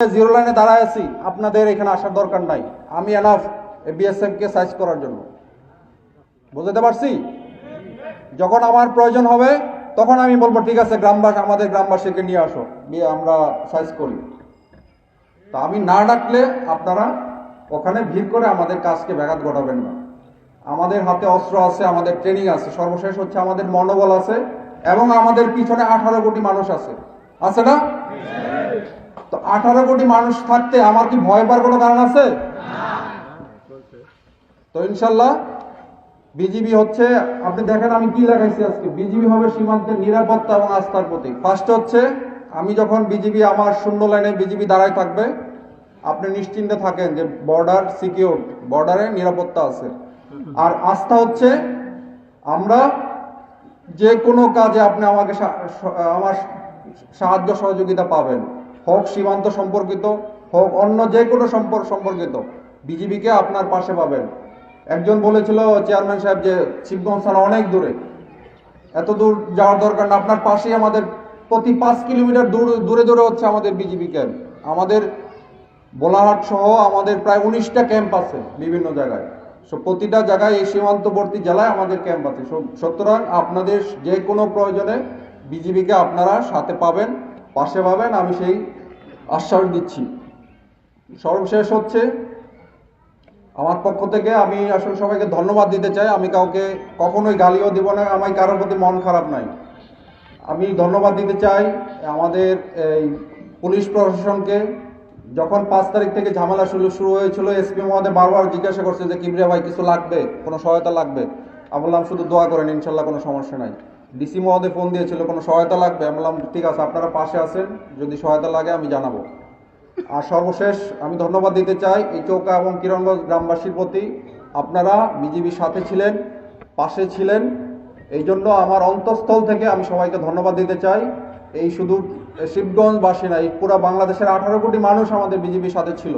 Zero লাইনে দাঁড়ায় আছি, আপনাদের এখানে আসার দরকার নাই। আমি এনাফ বিএসএফ কে সাইজ করার জন্য। বুঝতে পারছি? যখন আমার প্রয়োজন হবে, তখন আমি বলব, ঠিক আছে, গ্রামবাসী, আমাদের গ্রামবাসীকে নিয়ে আসো, নিয়ে আমরা সাইজ করি। তা আমি না ডাকলে আপনারা ওখানে ভিড় করে আমাদের কাজকে ব্যাঘাত ঘটাবেন না। আমাদের হাতে অস্ত্র আছে, আমাদের ট্রেনিং আছে, সর্বশেষ হচ্ছে আমাদের মনোবল আছে, এবং আমাদের পিছনে আঠারো কোটি মানুষ আছে। আছে না? তো আঠারো কোটি মানুষ থাকতে আমার কি ভয় পাওয়ার কোনো কারণ আছে? তো ইনশাল্লাহ, বিজিবি হচ্ছে, আপনি দেখেন আমি কি লেখাইছি আজকে। বিজিবি হবে সীমান্তের নিরাপত্তা এবং আস্থার প্রতীক। ফার্স্ট হচ্ছে, আমি যখন বিজিবি আমার শূন্য লাইনে বিজিবি দাঁড়ায় থাকবে, আপনি নিশ্চিন্তে থাকেন যে বর্ডার সিকিউর, বর্ডারে নিরাপত্তা আছে। আর আস্থা হচ্ছে, আমরা যে কোনো কাজে আপনি আমাকে আমার সাহায্য সহযোগিতা পাবেন। হোক সীমান্ত সম্পর্কিত, হোক অন্য যে কোনো সম্পর্ক সম্পর্কিত, বিজিবিকে আপনার পাশে পাবেন। একজন বলেছিল চেয়ারম্যান সাহেব যে শিবগঞ্জ থানা অনেক দূরে। এত দূর যাওয়ার দরকার না, আপনার পাশেই আমাদের প্রতি পাঁচ কিলোমিটার দূর দূরে দূরে হচ্ছে আমাদের বিজিবি ক্যাম্প। আমাদের বোলাহাট সহ আমাদের প্রায় উনিশটা ক্যাম্প আছে বিভিন্ন জায়গায়। সো প্রতিটা জায়গায় এই সীমান্তবর্তী জেলায় আমাদের ক্যাম্প আছে। সুতরাং আপনাদের যে কোনো প্রয়োজনে বিজিবিকে আপনারা সাথে পাবেন। পাশে পাবেন, আমি সেই আশ্বাস দিচ্ছি। সর্বশেষ হচ্ছে, আমার পক্ষ থেকে আমি আসলে সবাইকে ধন্যবাদ দিতে চাই। আমি কাউকে কখনোই গালিও দিব না আমার কারোর প্রতি মন খারাপ নাই। আমি ধন্যবাদ দিতে চাই আমাদের এই পুলিশ প্রশাসনকে। যখন পাঁচ তারিখ থেকে ঝামেলা শুরু শুরু হয়েছিল এসপি মহোদয় বারবার জিজ্ঞাসা করছে যে, কিবরিয়া ভাই, কিছু লাগবে? কোনো সহায়তা লাগবে? আমি বললাম, শুধু দোয়া করেন, ইনশাল্লাহ কোনো সমস্যা নাই। ডিসি মহোদয় ফোন দিয়েছিল, কোনো সহায়তা লাগবে? আমি বললাম, ঠিক আছে, আপনারা পাশে আছেন, যদি সহায়তা লাগে আমি জানাব। আর সর্বশেষ, আমি ধন্যবাদ দিতে চাই এই চৌকা এবং কিরণগঞ্জ গ্রামবাসীর প্রতি। আপনারা বিজিবির সাথে ছিলেন, পাশে ছিলেন, এই জন্য আমার অন্তঃস্থল থেকে আমি সবাইকে ধন্যবাদ দিতে চাই। এই শুধু শিবগঞ্জবাসী না, এই পুরো বাংলাদেশের আঠারো কোটি মানুষ আমাদের বিজেপির সাথে ছিল।